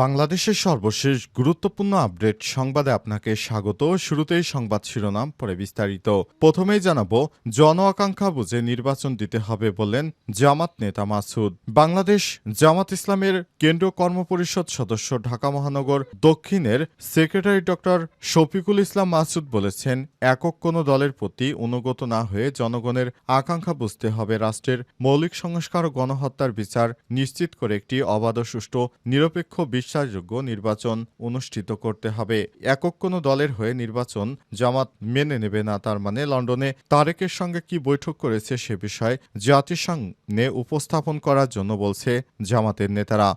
বাংলাদেশের সর্বশেষ গুরুত্বপূর্ণ আপডেট সংবাদে আপনাকে স্বাগত। শুরুতেই সংবাদ শিরোনাম পরে বিস্তারিত। প্রথমেই জানাব, জন আকাঙ্ক্ষা বুঝে নির্বাচন দিতে হবে বললেন জামাত নেতা মাসুদ। বাংলাদেশ জামাত ইসলামের কেন্দ্রীয় কর্মপরিষদ সদস্য ঢাকা মহানগর দক্ষিণের সেক্রেটারি ডক্টর শফিকুল ইসলাম মাসুদ বলেছেন, একক কোনো দলের প্রতি অনুগত না হয়ে জনগণের আকাঙ্ক্ষা বুঝতে হবে। রাষ্ট্রের মৌলিক সংস্কার ও গণহত্যার বিচার নিশ্চিত করে একটি অবাধ সুষ্ঠু নিরপেক্ষ বিশ্বাসযোগ্য নির্বাচন অনুষ্ঠিত করতে হবে। একক কোনো দলের হয়ে নির্বাচন জামাত মেনে নেবে না, তার মানে লন্ডনে তারেকের সঙ্গে কি বৈঠক করেছে সে বিষয়ে জাতিসংঘে উপস্থাপন করার জন্য বলছে জামাতের নেতারা।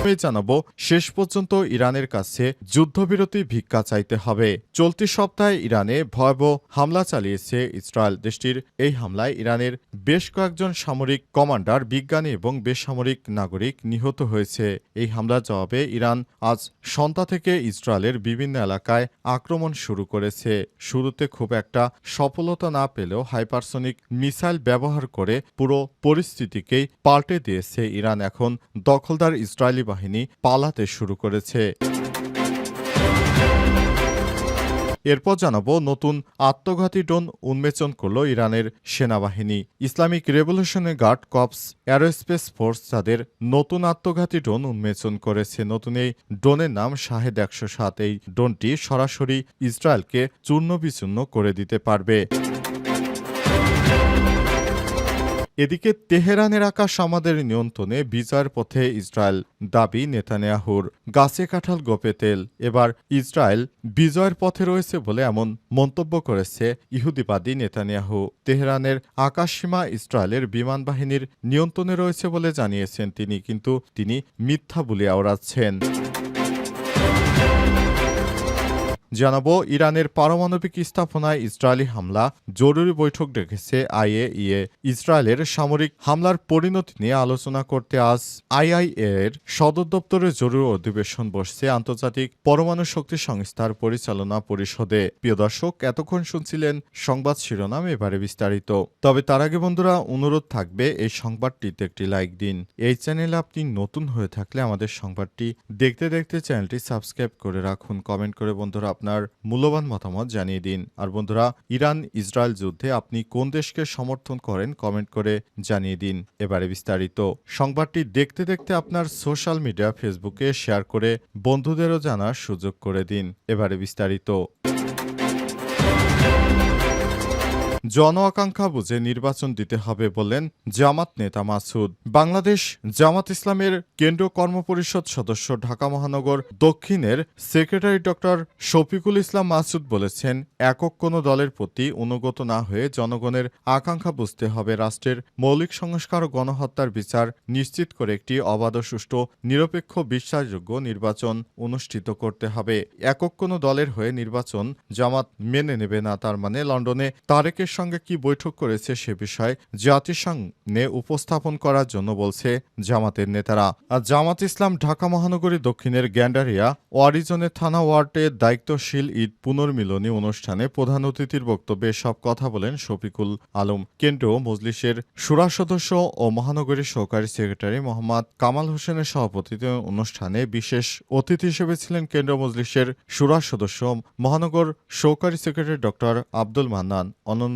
জানাব, শেষ পর্যন্ত ইরানের কাছে যুদ্ধবিরতি ভিক্ষা চাইতে হবে। চলতি সপ্তাহে ইরানে ভয়াবহ হামলা চালিয়েছে ইসরায়েল দেশটির। এই হামলায় ইরানের বেশ কয়েকজন সামরিক কমান্ডার, বিজ্ঞানী এবং বেসামরিক নাগরিক নিহত হয়েছে। এই হামলার জবাবে ইরান আজ সন্ধ্যা থেকে ইসরায়েলের বিভিন্ন এলাকায় আক্রমণ শুরু করেছে। শুরুতে খুব একটা সফলতা না পেলেও হাইপারসনিক মিসাইল ব্যবহার করে পুরো পরিস্থিতিকেই পাল্টে দিয়েছে ইরান। এখন দখলদার ইসরায়েলি বাহিনী পালাতে শুরু করেছে। এরপর জানাব নতুন আত্মঘাতী ড্রোন উন্মোচন করল ইরানের সেনাবাহিনী। ইসলামিক রেভলিউশনের গার্ড কপস অ্যারোস্পেস ফোর্স তাদের নতুন আত্মঘাতী ড্রোন উন্মোচন করেছে। নতুন এই ড্রোনের নাম শাহেদ একশো সাত। এই ড্রোনটি সরাসরি ইসরায়েলকে চূর্ণ বিচূর্ণ করে দিতে পারবে। এদিকে তেহরানের আকাশ আমাদের নিয়ন্ত্রণে বিজয়ের পথে ইসরায়েল দাবি নেতানিয়াহুর। গাছে কাঁঠাল, গোপে তেল। এবার ইসরায়েল বিজয়ের পথে রয়েছে বলে এমন মন্তব্য করেছে ইহুদিবাদী নেতানিয়াহু। তেহরানের আকাশসীমা ইসরায়েলের বিমান বাহিনীর নিয়ন্ত্রণে রয়েছে বলে জানিয়েছেন তিনি, কিন্তু তিনি মিথ্যা বলে আওড়াচ্ছেন। জানাব, ইরানের পারমাণবিক স্থাপনায় ইসরায়েলি হামলা, জরুরি বৈঠক ডেকেছে আইএইএ। ইসরায়েলের সামরিক হামলার পরিণতি নিয়ে আলোচনা করতে আজ আইআইএ এর সদর দপ্তরে জরুরি অধিবেশন বসছে আন্তর্জাতিক পরমাণু শক্তি সংস্থার পরিচালনা পরিষদে। প্রিয় দর্শক, এতক্ষণ শুনছিলেন সংবাদ শিরোনাম, এবারে বিস্তারিত। তবে তার আগে বন্ধুরা, অনুরোধ থাকবে, এই সংবাদটিতে একটি লাইক দিন। এই চ্যানেলে আপনি নতুন হয়ে থাকলে আমাদের সংবাদটি দেখতে দেখতে চ্যানেলটি সাবস্ক্রাইব করে রাখুন। কমেন্ট করে বন্ধুরা আপনার মূল্যবান মতামত জানিয়ে দিন। আর বন্ধুরা ইরান ইসরায়েল যুদ্ধে আপনি কোন দেশকে সমর্থন করেন কমেন্ট করে জানিয়ে দিন। এবারে বিস্তারিত। সংবাদটি দেখতে দেখতে আপনার সোশ্যাল মিডিয়া, ফেসবুকে শেয়ার করে বন্ধুদেরও জানার সুযোগ করে দিন। এবারে বিস্তারিত। জন আকাঙ্ক্ষা বুঝে নির্বাচন দিতে হবে বললেন জামাত নেতা মাসুদ। বাংলাদেশ জামাত ইসলামের কেন্দ্রীয় কর্মপরিষদ সদস্য ঢাকা মহানগর দক্ষিণের সেক্রেটারি ডক্টর শফিকুল ইসলাম মাসুদ বলেছেন, একক কোনো দলের প্রতি অনুগত না হয়ে জনগণের আকাঙ্ক্ষা বুঝতে হবে। রাষ্ট্রের মৌলিক সংস্কার ও গণহত্যার বিচার নিশ্চিত করে একটি অবাধ সুষ্ঠু নিরপেক্ষ বিশ্বাসযোগ্য নির্বাচন অনুষ্ঠিত করতে হবে। একক কোনো দলের হয়ে নির্বাচন জামাত মেনে নেবে না, তার মানে লন্ডনে তারেকের সঙ্গে কি বৈঠক করেছে সে বিষয়ে জাতিসংঘে উপস্থাপন করার জন্য বলছে জামাতের নেতারা। আর জামাত ইসলাম ঢাকা মহানগরী দক্ষিণের গ্যান্ডারিয়া ওয়ারিজনে থানা ওয়ার্ডে দায়িত্বশীল ঈদ পুনর্মিলনী অনুষ্ঠানে প্রধান অতিথির বক্তব্যে সব কথা বলেন শফিকুল আলম। কেন্দ্রীয় মজলিসের সুরা সদস্য ও মহানগরীর সহকারী সেক্রেটারি মোহাম্মদ কামাল হোসেনের সভাপতিত্বে অনুষ্ঠানে বিশেষ অতিথি হিসেবে ছিলেন কেন্দ্রীয় মজলিসের সুরা সদস্য, মহানগর সহকারী সেক্রেটারি ডক্টর আব্দুল মান্নান।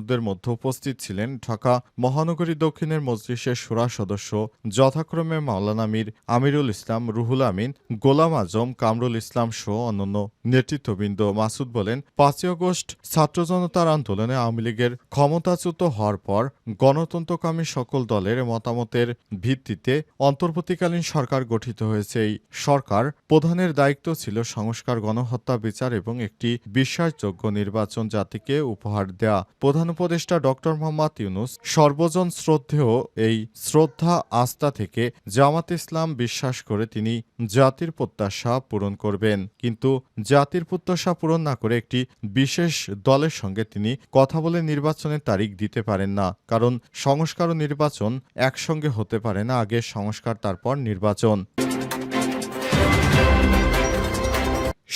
অন্যান্যদের মধ্যে উপস্থিত ছিলেন ঢাকা মহানগরী দক্ষিণের মজলিসের সুরা সদস্য যথাক্রমে মাওলানা মীর আমিরুল ইসলাম রুহুল আমিন, গোলাম আজম, কামরুল ইসলাম সহ অন্যান্য নেতৃত্ববৃন্দ মাসুদ বলেন, পাঁচই আগস্ট ছাত্র জনতার আন্দোলনে আওয়ামী লীগের ক্ষমতাচ্যুত হওয়ার পর গণতন্ত্রকামী সকল দলের মতামতের ভিত্তিতে অন্তর্বর্তীকালীন সরকার গঠিত হয়েছে। এই সরকার প্রধানের দায়িত্ব ছিল সংস্কার, গণহত্যা, বিচার এবং একটি বিশ্বাসযোগ্য নির্বাচন জাতিকে উপহার দেয়া। প্রধান উপদেষ্টা ডক্টর মোহাম্মদ ইউনুস সর্বজন শ্রদ্ধেয় এই শ্রদ্ধা আস্থা থেকে জামাত ইসলাম বিশ্বাস করে তিনি জাতির প্রত্যাশা পূরণ করবেন। কিন্তু জাতির প্রত্যাশা পূরণ না করে একটি বিশেষ দলের সঙ্গে তিনি কথা বলে নির্বাচনের তারিখ দিতে পারেন না। কারণ সংস্কার ও নির্বাচন একসঙ্গে হতে পারে না, আগে সংস্কার, তারপর নির্বাচন।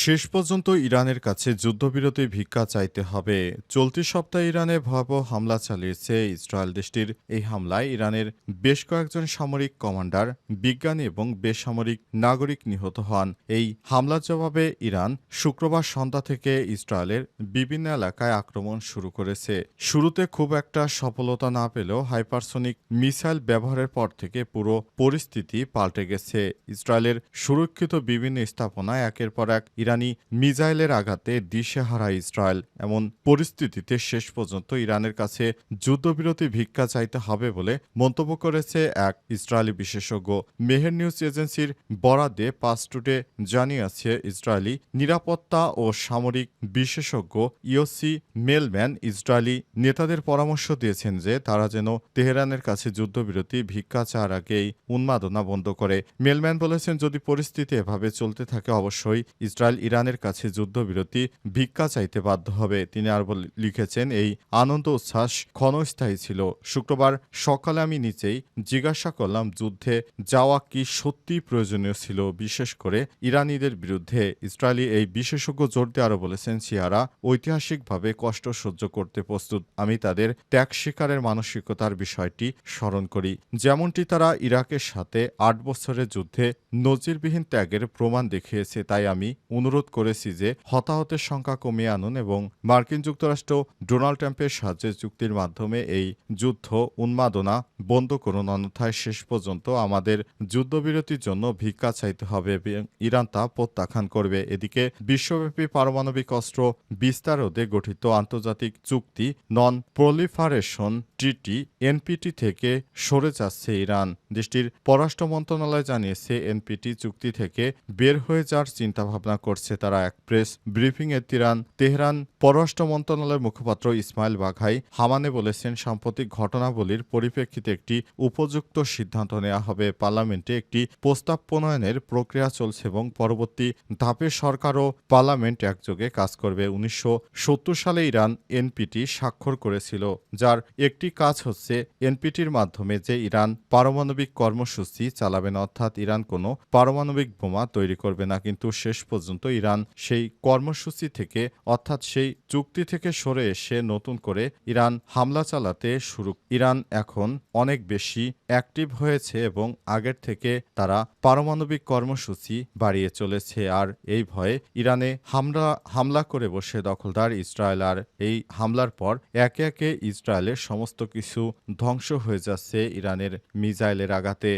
শেষ পর্যন্ত ইরানের কাছে যুদ্ধবিরতি ভিক্ষা চাইতে হবে। চলতি সপ্তাহে ইরানে ভয়াবহ হামলা চালিয়েছে ইসরায়েল দেশটির। এই হামলায় ইরানের বেশ কয়েকজন সামরিক কমান্ডার, বিজ্ঞানী এবং বেসামরিক নাগরিক নিহত হন। এই হামলার জবাবে ইরান শুক্রবার সন্ধ্যা থেকে ইসরায়েলের বিভিন্ন এলাকায় আক্রমণ শুরু করেছে। শুরুতে খুব একটা সফলতা না পেলেও হাইপারসোনিক মিসাইল ব্যবহারের পর থেকে পুরো পরিস্থিতি পাল্টে গেছে। ইসরায়েলের সুরক্ষিত বিভিন্ন স্থাপনায় একের পর এক ইরানি মিসাইলের আঘাতে দিশেহারা ইসরায়েল, এমন পরিস্থিতিতে শেষ পর্যন্ত ইরানের কাছে যুদ্ধবিরতি ভিক্ষা চাইতে হবে বলে মন্তব্য করেছে এক ইসরায়েলি বিশেষজ্ঞ। মেহের নিউজ এজেন্সির বরাদে পাসটুডে জানিয়েছে ইসরায়েলি নিরাপত্তা ও সামরিক বিশেষজ্ঞ ইওসি মেলম্যান ইসরায়েলি নেতাদের পরামর্শ দিয়েছেন যে তারা যেন তেহরানের কাছে যুদ্ধবিরতি ভিক্ষা চার আগেই উন্মাদনা বন্ধ করে। মেলম্যান বলেছেন, যদি পরিস্থিতি এভাবে চলতে থাকে, অবশ্যই ইসরায়েল ইরানের কাছে যুদ্ধবিরতি ভিক্ষা চাইতে বাধ্য হবে। তিনি আর লিখেছেন, এই আনন্দ উচ্ছ্বাস ক্ষণস্থায়ী ছিল। শুক্রবার সকালে আমি নিচেই জিজ্ঞাসা করলাম, যুদ্ধে যাওয়া কি সত্যি প্রয়োজনীয় ছিল? বিশেষ করে ইরানিদের বিরুদ্ধে। ইসরায়েলি এই বিশেষজ্ঞ জোর দিয়ে আরও বলেছেন সিয়ারা ঐতিহাসিকভাবে কষ্ট সহ্য করতে প্রস্তুত। আমি তাদের ত্যাগ শিকারের মানসিকতার বিষয়টি স্মরণ করি। যেমনটি তারা ইরাকের সাথে আট বছরের যুদ্ধে নজিরবিহীন ত্যাগের প্রমাণ দেখিয়েছে, তাই আমি অনুরোধ করেছি যে হতাহতের সংখ্যা কমিয়ে আনুন এবং মার্কিন যুক্তরাষ্ট্র ডোনাল্ড ট্রাম্পের সাহায্যে চুক্তির মাধ্যমে এই যুদ্ধ উন্মাদনা বন্ধ করুন, অন্যথায় শেষ পর্যন্ত আমাদের যুদ্ধবিরতির জন্য ভিক্ষা চাইতে হবে এবং ইরান তা প্রত্যাখ্যান করবে। এদিকে বিশ্বব্যাপী পারমাণবিক অস্ত্র বিস্তার রোধে গঠিত আন্তর্জাতিক চুক্তি নন প্রলিফারেশন ট্রিটি এনপিটি থেকে সরে যাচ্ছে ইরান। দেশটির পররাষ্ট্র মন্ত্রণালয় জানিয়েছে, এনপিটি চুক্তি থেকে বের হয়ে যাওয়ার চিন্তাভাবনা করছে। তারা এক প্রেস ব্রিফিংয়ে তিরান তেহরান পররাষ্ট্র মন্ত্রণালয়ের মুখপাত্র ইসমাইল বাঘাই হামানে বলেছেন, সাম্প্রতিক ঘটনাবলীর পরিপ্রেক্ষিতে একটি উপযুক্ত সিদ্ধান্ত নেওয়া হবে। পার্লামেন্টে একটি প্রস্তাব প্রণয়নের প্রক্রিয়া চলছে এবং পরবর্তী ধাপে সরকার ও পার্লামেন্ট একযোগে কাজ করবে। উনিশশো সত্তর সালে ইরান এনপিটি স্বাক্ষর করেছিল, যার একটি কাজ হচ্ছে এনপিটির মাধ্যমে যে ইরান পারমাণবিক কর্মসূচি চালাবে না, অর্থাৎ ইরান কোনো পারমাণবিক বোমা তৈরি করবে না, কিন্তু শেষ পর্যন্ত ইরান সেই কর্মসূচি থেকে, অর্থাৎ সেই চুক্তি থেকে সরে এসে নতুন করে ইরান হামলা চালাতে শুরু। ইরান এখন অনেক বেশি অ্যাক্টিভ হয়েছে এবং আগের থেকে তারা পারমাণবিক কর্মসূচি বাড়িয়ে চলেছে। আর এই ভয়ে ইরানে হামলা হামলা করে বসে দখলদার ইসরায়েল আর এই হামলার পর একে একে ইসরায়েলের সমস্ত কিছু ধ্বংস হয়ে যাচ্ছে ইরানের মিজাইলের আঘাতে।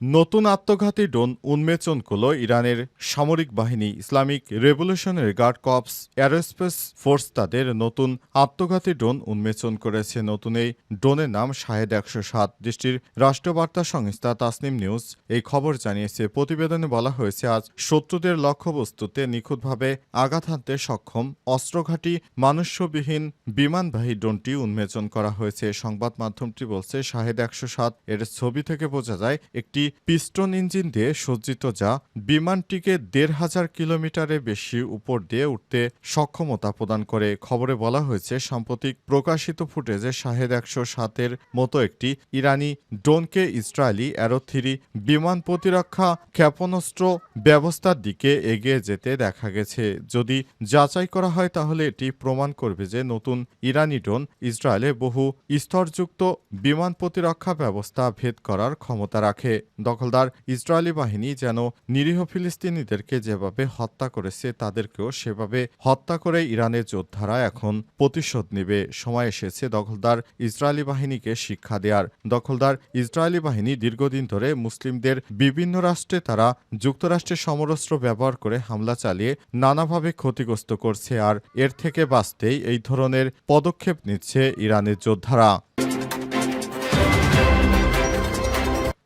নতুন আত্মঘাতী ড্রোন উন্মেচন করল ইরানের সামরিক বাহিনী Islamic revolutionary guard corps aerospace force তাদের নতুন আত্মঘাতী ড্রোন উন্মেচন করেছে। নতুন এই ড্রোনের নাম শাহেদ একশো সাত। দেশটির রাষ্ট্রবার্তা সংস্থা তাসনিম নিউজ এই খবর জানিয়েছে। প্রতিবেদনে বলা হয়েছে, আজ শত্রুদের লক্ষ্যবস্তুতে নিখুঁতভাবে আঘাত হানতে সক্ষম অস্ত্রঘাতী মানুষ্যবিহীন বিমানবাহী ড্রোনটি উন্মেচন করা হয়েছে। সংবাদ মাধ্যমটি বলছে, শাহেদ একশো সাত এর ছবি থেকে বোঝা যায়, একটি পিস্টন ইঞ্জিন দিয়ে সজ্জিত যা বিমানটিকে দেড় হাজার কিলোমিটারের বেশি উপর দিয়ে উঠতে সক্ষমতা প্রদান করে। খবরে বলা হয়েছে, সাম্প্রতিক প্রকাশিত ফুটেজে শাহেদ একশো সাতের মতো একটি ইরানি ড্রোনকে ইসরায়েলি অ্যারো থ্রি বিমান প্রতিরক্ষা ক্ষেপণাস্ত্র ব্যবস্থার দিকে এগিয়ে যেতে দেখা গেছে। যদি যাচাই করা হয়, তাহলে এটি প্রমাণ করবে যে নতুন ইরানি ড্রোন ইসরায়েলে বহু স্তরযুক্ত বিমান প্রতিরক্ষা ব্যবস্থা ভেদ করার ক্ষমতা রাখে। দখলদার ইসরায়েলি বাহিনী যেন নিরীহ ফিলিস্তিনিদেরকে যেভাবে হত্যা করেছে, তাদেরকেও সেভাবে হত্যা করে ইরানের যোদ্ধারা এখন প্রতিশোধ নেবে। সময় এসেছে দখলদার ইসরায়েলি বাহিনীকে শিক্ষা দেওয়ার দখলদার ইসরায়েলি বাহিনী দীর্ঘদিন ধরে মুসলিমদের বিভিন্ন রাষ্ট্রে তারা যুক্তরাষ্ট্রের সমরস্ত্র ব্যবহার করে হামলা চালিয়ে নানাভাবে ক্ষতিগ্রস্ত করছে, আর এর থেকে বাঁচতেই এই ধরনের পদক্ষেপ নিচ্ছে ইরানের যোদ্ধারা।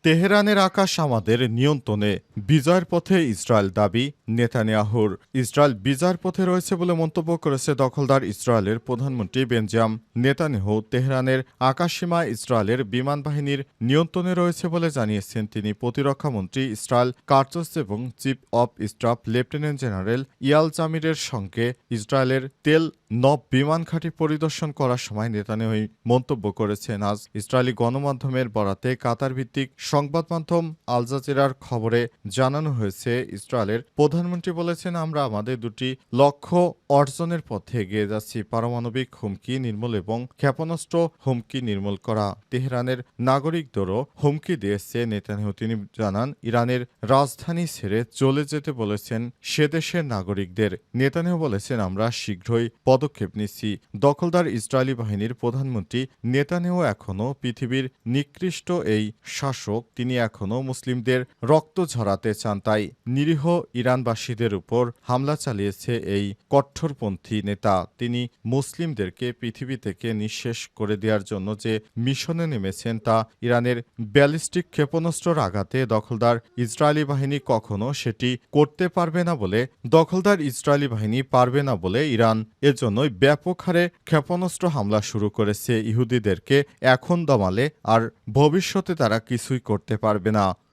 তেহরানের আকাশ আমাদের নিয়ন্ত্রণে বিজয়ের পথে ইসরায়েল দাবি, নেতানিয়াহুর। ইসরায়েল বিজয়ের পথে রয়েছে বলে মন্তব্য করেছে দখলদার ইসরায়েলের প্রধানমন্ত্রী বেনজাম নেতানিয়াহু। তেহরানের আকাশসীমা ইসরায়েলের বিমান বাহিনীর নিয়ন্ত্রণে রয়েছে বলে জানিয়েছেন তিনি। প্রতিরক্ষামন্ত্রী ইসরায়েল কার্চস এবং chief of staff lieutenant general Eyal জামিরের সঙ্গে ইসরায়েলের তেল নব বিমান ঘাঁটি পরিদর্শন করার সময় নেতানিয়াহু মন্তব্য করেছেন, আজ ইসরায়েলি গণমাধ্যমের বরাতে কাতার ভিত্তিক সংবাদ মাধ্যম আল জাজিরার খবরে জানানো হয়েছে, ইসরায়েলের প্রধানমন্ত্রী বলেছেন, আমরা আমাদের দুটি লক্ষ্য অর্জনের পথে এগিয়ে যাচ্ছি, পারমাণবিক হুমকি নির্মূল এবং ক্ষেপণাস্ত্র হুমকি নির্মূল করা। তেহরানের নাগরিকদেরও হুমকি দিয়েছে নেতানিয়াহু, তিনি জানান, ইরানের রাজধানী ছেড়ে চলে যেতে বলেছেন সে দেশের নাগরিকদের। নেতানিয়াহু বলেছেন, আমরা শীঘ্রই পদক্ষেপ নিচ্ছি। দখলদার ইসরায়েলি বাহিনীর প্রধানমন্ত্রী নেতানিয়াহু এখনও পৃথিবীর নিকৃষ্ট এই শাসক। তিনি এখনও মুসলিমদের রক্ত ঝরাতে চান তাই নিরীহ ইরানবাসীদের উপর হামলা চালিয়েছে এই কট্টরপন্থী নেতা। তিনি মুসলিমদেরকে পৃথিবী থেকে নিঃশেষ করে দেওয়ার জন্য যে মিশনে নেমেছেন তা ইরানের ব্যালিস্টিক ক্ষেপণাস্ত্রর আঘাতে দখলদার ইসরায়েলি বাহিনী কখনো সেটি করতে পারবে না বলে দখলদার ইসরায়েলি বাহিনী পারবে না বলে ইরান এজন্যই ব্যাপক হারে ক্ষেপণাস্ত্র হামলা শুরু করেছে ইহুদিদেরকে। এখন দমালে আর ভবিষ্যতে তারা কিছুই করতে পারবে না।